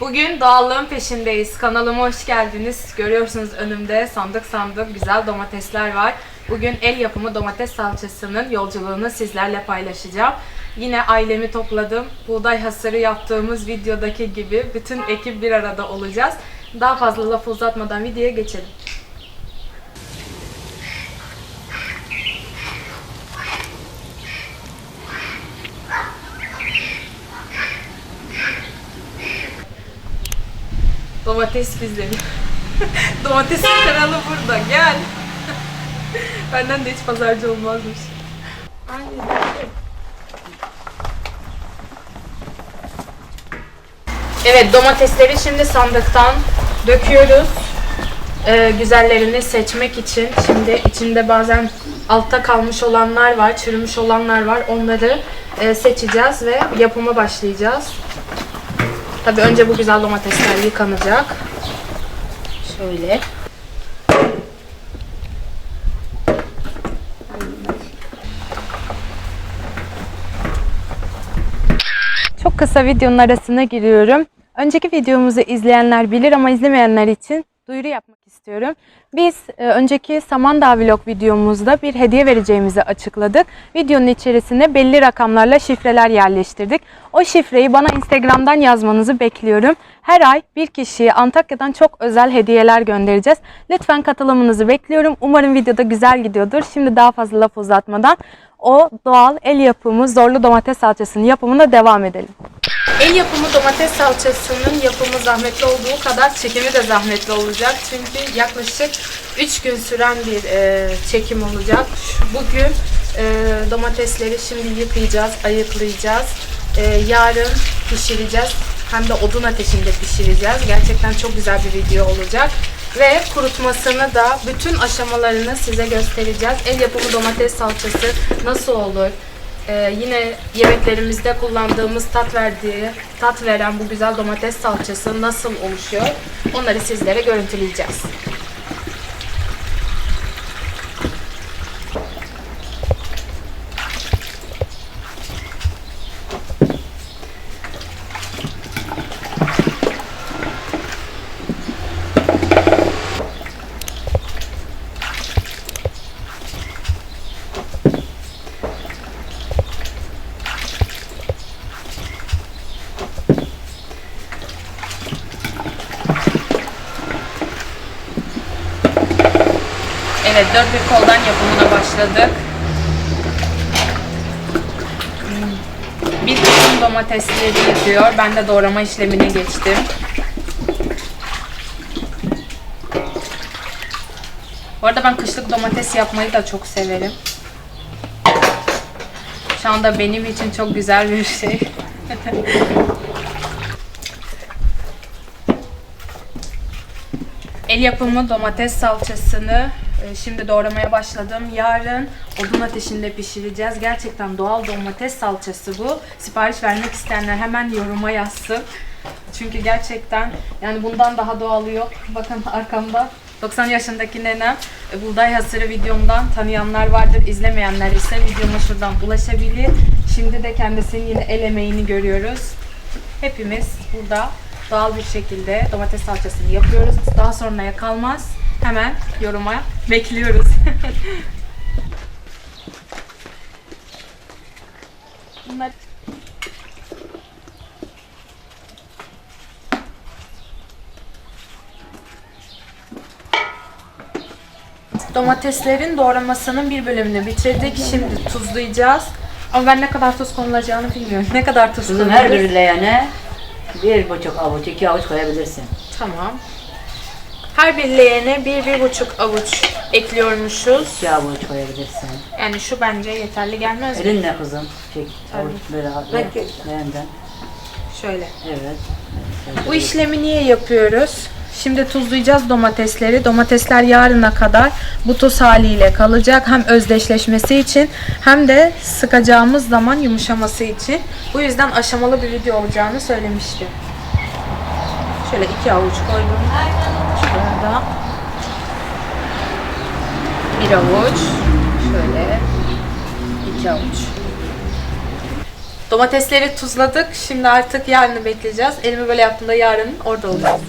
Bugün doğallığın peşindeyiz. Kanalıma hoş geldiniz. Görüyorsunuz önümde sandık sandık güzel domatesler var. Bugün el yapımı domates salçasının yolculuğunu sizlerle paylaşacağım. Yine ailemi topladım. Buğday hasırı yaptığımız videodaki gibi bütün ekip bir arada olacağız. Daha fazla laf uzatmadan videoya geçelim. Domates bizde. Domatesin kralı burada. Gel. Benden de hiç pazarcı olmazmış. Evet domatesleri şimdi sandıktan döküyoruz. Ee, güzellerini seçmek için. Şimdi içinde bazen altta kalmış olanlar var, çürümüş olanlar var. Onları e, seçeceğiz ve yapıma başlayacağız. Tabii önce bu güzel domatesler yıkanacak. Şöyle. Çok kısa videonun arasına giriyorum. Önceki videomuzu izleyenler bilir ama izlemeyenler için duyuru yapmak istiyorum. Biz e, önceki Samandağ vlog videomuzda bir hediye vereceğimizi açıkladık. Videonun içerisine belli rakamlarla şifreler yerleştirdik. O şifreyi bana Instagram'dan yazmanızı bekliyorum. Her ay bir kişiye Antakya'dan çok özel hediyeler göndereceğiz. Lütfen katılımınızı bekliyorum. Umarım videoda güzel gidiyordur. Şimdi daha fazla laf uzatmadan o doğal el yapımı zorlu domates salçasının yapımına devam edelim. El yapımı domates salçasının yapımı zahmetli olduğu kadar çekimi de zahmetli olacak. Çünkü yaklaşık 3 gün süren bir e, çekim olacak. Bugün e, domatesleri şimdi yıkayacağız, ayıklayacağız. E, yarın pişireceğiz. Hem de odun ateşinde pişireceğiz. Gerçekten çok güzel bir video olacak. Ve kurutmasını da bütün aşamalarını size göstereceğiz. El yapımı domates salçası nasıl olur? Ee, yine yemeklerimizde kullandığımız tat verdiği, tat veren bu güzel domates salçası nasıl oluşuyor? Onları sizlere görüntüleyeceğiz. Evet, dört bir koldan yapımına başladık. Bir kısım domatesleri yıkıyor. Ben de doğrama işlemine geçtim. Bu arada ben kışlık domates yapmayı da çok severim. Şu anda benim için çok güzel bir şey. El yapımı domates salçasını şimdi doğramaya başladım. Yarın odun ateşinde pişireceğiz. Gerçekten doğal domates salçası bu. Sipariş vermek isteyenler hemen yoruma yazsın. Çünkü gerçekten yani bundan daha doğalı yok. Bakın arkamda 90 yaşındaki nenem e, buğday hasırı videomdan tanıyanlar vardır. İzlemeyenler ise videoma şuradan ulaşabilir. Şimdi de kendisinin yine el emeğini görüyoruz. Hepimiz burada doğal bir şekilde domates salçasını yapıyoruz. Daha sonraya kalmaz. Hemen yoruma bekliyoruz. Bunlar Domateslerin doğramasının bir bölümünü bitirdik. Şimdi tuzlayacağız. Ama ben ne kadar tuz konulacağını bilmiyorum. Ne kadar tuz Kızım her konulur? bir leğene bir buçuk avuç, iki avuç koyabilirsin. Tamam. Her bir leğene bir, bir buçuk avuç ekliyormuşuz. İki avuç koyabilirsin. Yani şu bence yeterli gelmez mi? Elinle kızım. Çek avuçları. Peki. Leğenden. Şöyle. Evet. Bu işlemi niye yapıyoruz? Şimdi tuzlayacağız domatesleri. Domatesler yarına kadar bu tuz haliyle kalacak. Hem özdeşleşmesi için hem de sıkacağımız zaman yumuşaması için. Bu yüzden aşamalı bir video olacağını söylemiştim. Şöyle iki avuç koydum. Şurada. Bir avuç. Şöyle. iki avuç. Domatesleri tuzladık. Şimdi artık yarını bekleyeceğiz. Elimi böyle yaptığımda yarın orada olacağız.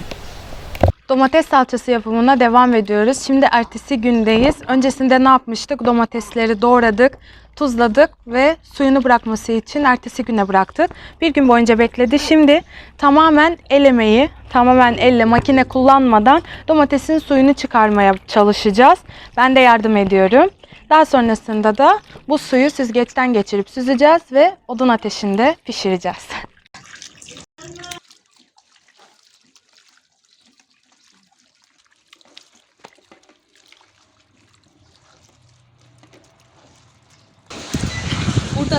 Domates salçası yapımına devam ediyoruz. Şimdi ertesi gündeyiz. Öncesinde ne yapmıştık? Domatesleri doğradık, tuzladık ve suyunu bırakması için ertesi güne bıraktık. Bir gün boyunca bekledi. Şimdi tamamen el emeği, tamamen elle makine kullanmadan domatesin suyunu çıkarmaya çalışacağız. Ben de yardım ediyorum. Daha sonrasında da bu suyu süzgeçten geçirip süzeceğiz ve odun ateşinde pişireceğiz.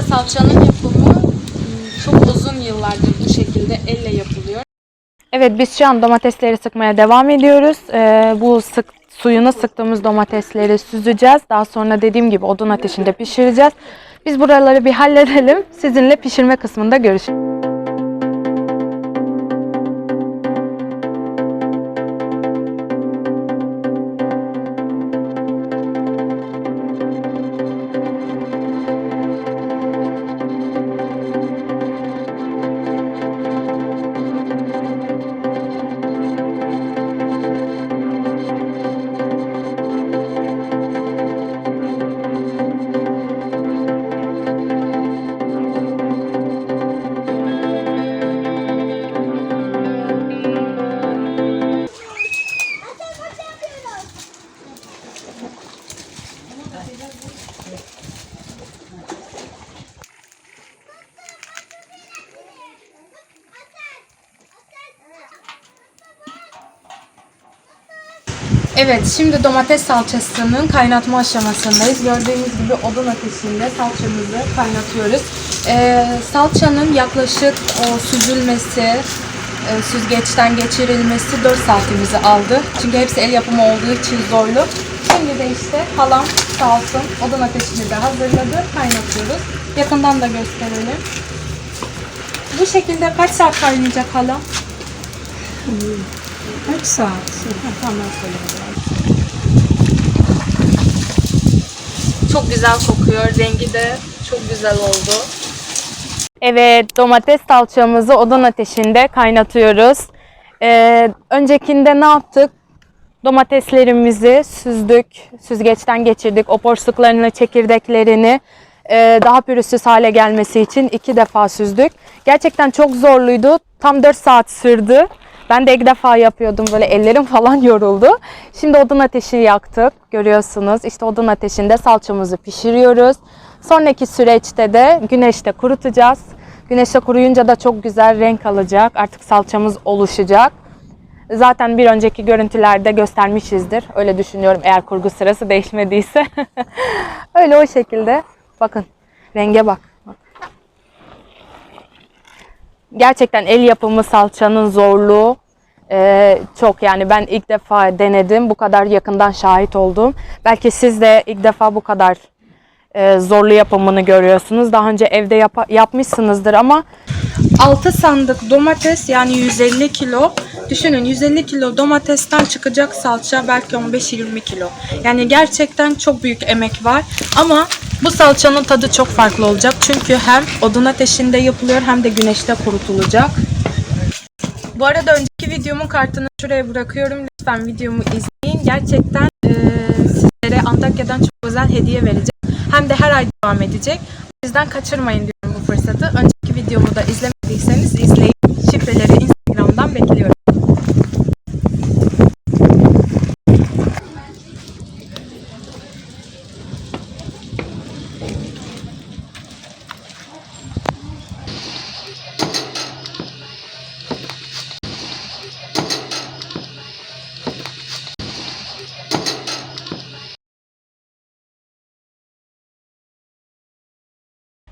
salçanın yapımı ım, çok uzun yıllardır bu şekilde elle yapılıyor. Evet biz şu an domatesleri sıkmaya devam ediyoruz. Ee, bu sık suyunu sıktığımız domatesleri süzeceğiz. Daha sonra dediğim gibi odun ateşinde pişireceğiz. Biz buraları bir halledelim. Sizinle pişirme kısmında görüşürüz. Evet, şimdi domates salçasının kaynatma aşamasındayız. Gördüğünüz gibi odun ateşinde salçamızı kaynatıyoruz. Ee, salçanın yaklaşık o süzülmesi, e, süzgeçten geçirilmesi 4 saatimizi aldı. Çünkü hepsi el yapımı olduğu için zorlu. Şimdi de işte halam sağ olsun odun ateşini de hazırladı. Kaynatıyoruz. Yakından da gösterelim. Bu şekilde kaç saat kaynayacak halam? Kaç saat? Tamam söyle. Çok güzel kokuyor. Rengi de çok güzel oldu. Evet, domates salçamızı odun ateşinde kaynatıyoruz. Ee, öncekinde ne yaptık? Domateslerimizi süzdük, süzgeçten geçirdik. O porsuklarını, çekirdeklerini e, daha pürüzsüz hale gelmesi için iki defa süzdük. Gerçekten çok zorluydu. Tam 4 saat sürdü. Ben de ilk defa yapıyordum böyle ellerim falan yoruldu. Şimdi odun ateşi yaktık görüyorsunuz. İşte odun ateşinde salçamızı pişiriyoruz. Sonraki süreçte de güneşte kurutacağız. Güneşte kuruyunca da çok güzel renk alacak. Artık salçamız oluşacak. Zaten bir önceki görüntülerde göstermişizdir. Öyle düşünüyorum eğer kurgu sırası değişmediyse. Öyle o şekilde. Bakın renge bak. Bak. Gerçekten el yapımı salçanın zorluğu e, çok yani ben ilk defa denedim. Bu kadar yakından şahit oldum. Belki siz de ilk defa bu kadar e, zorlu yapımını görüyorsunuz. Daha önce evde yapa- yapmışsınızdır ama 6 sandık domates yani 150 kilo. Düşünün 150 kilo domatesten çıkacak salça belki 15-20 kilo. Yani gerçekten çok büyük emek var. Ama bu salçanın tadı çok farklı olacak. Çünkü hem odun ateşinde yapılıyor hem de güneşte kurutulacak. Bu arada önceki videomun kartını şuraya bırakıyorum. Lütfen videomu izleyin. Gerçekten e, sizlere Antakya'dan çok özel hediye vereceğim. Hem de her ay devam edecek. O yüzden kaçırmayın diyorum bu fırsatı. Önceki videomu da izlemediyseniz izleyin.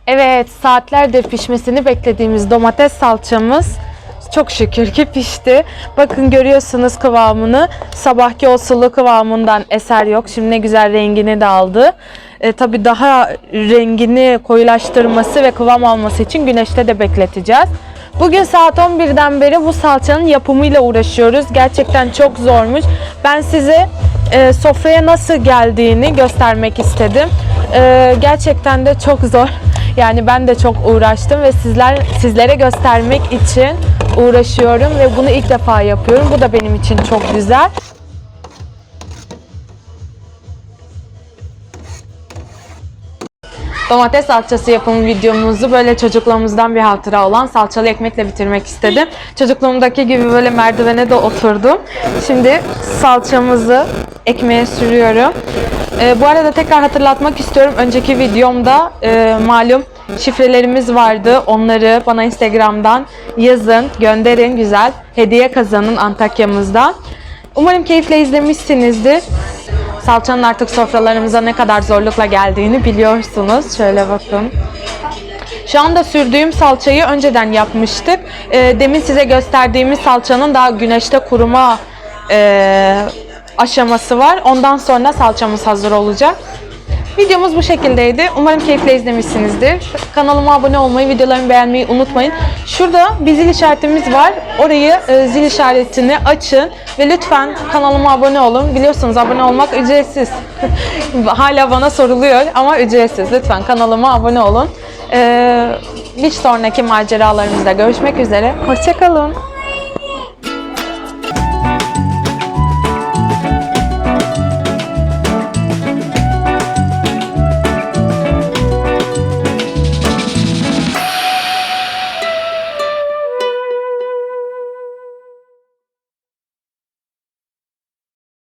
Evet, saatlerdir pişmesini beklediğimiz domates salçamız çok şükür ki pişti. Bakın görüyorsunuz kıvamını. Sabahki o sulu kıvamından eser yok. Şimdi ne güzel rengini de aldı. E, tabii daha rengini koyulaştırması ve kıvam alması için güneşte de bekleteceğiz. Bugün saat 11'den beri bu salçanın yapımıyla uğraşıyoruz. Gerçekten çok zormuş. Ben size e, sofraya nasıl geldiğini göstermek istedim. E, gerçekten de çok zor. Yani ben de çok uğraştım ve sizler sizlere göstermek için uğraşıyorum ve bunu ilk defa yapıyorum. Bu da benim için çok güzel. Domates salçası yapımı videomuzu böyle çocukluğumuzdan bir hatıra olan salçalı ekmekle bitirmek istedim. Çocukluğumdaki gibi böyle merdivene de oturdum. Şimdi salçamızı ekmeğe sürüyorum. Ee, bu arada tekrar hatırlatmak istiyorum. Önceki videomda e, malum şifrelerimiz vardı. Onları bana Instagram'dan yazın, gönderin güzel. Hediye kazanın Antakya'mızdan. Umarım keyifle izlemişsinizdir. Salçanın artık sofralarımıza ne kadar zorlukla geldiğini biliyorsunuz. Şöyle bakın. Şu anda sürdüğüm salçayı önceden yapmıştık. Ee, demin size gösterdiğimiz salçanın daha güneşte kuruma e, aşaması var. Ondan sonra salçamız hazır olacak. Videomuz bu şekildeydi. Umarım keyifle izlemişsinizdir. Kanalıma abone olmayı, videolarımı beğenmeyi unutmayın. Şurada bir zil işaretimiz var. Orayı e, zil işaretini açın ve lütfen kanalıma abone olun. Biliyorsunuz abone olmak ücretsiz. Hala bana soruluyor ama ücretsiz. Lütfen kanalıma abone olun. Ee, bir sonraki maceralarımızda görüşmek üzere. Hoşçakalın.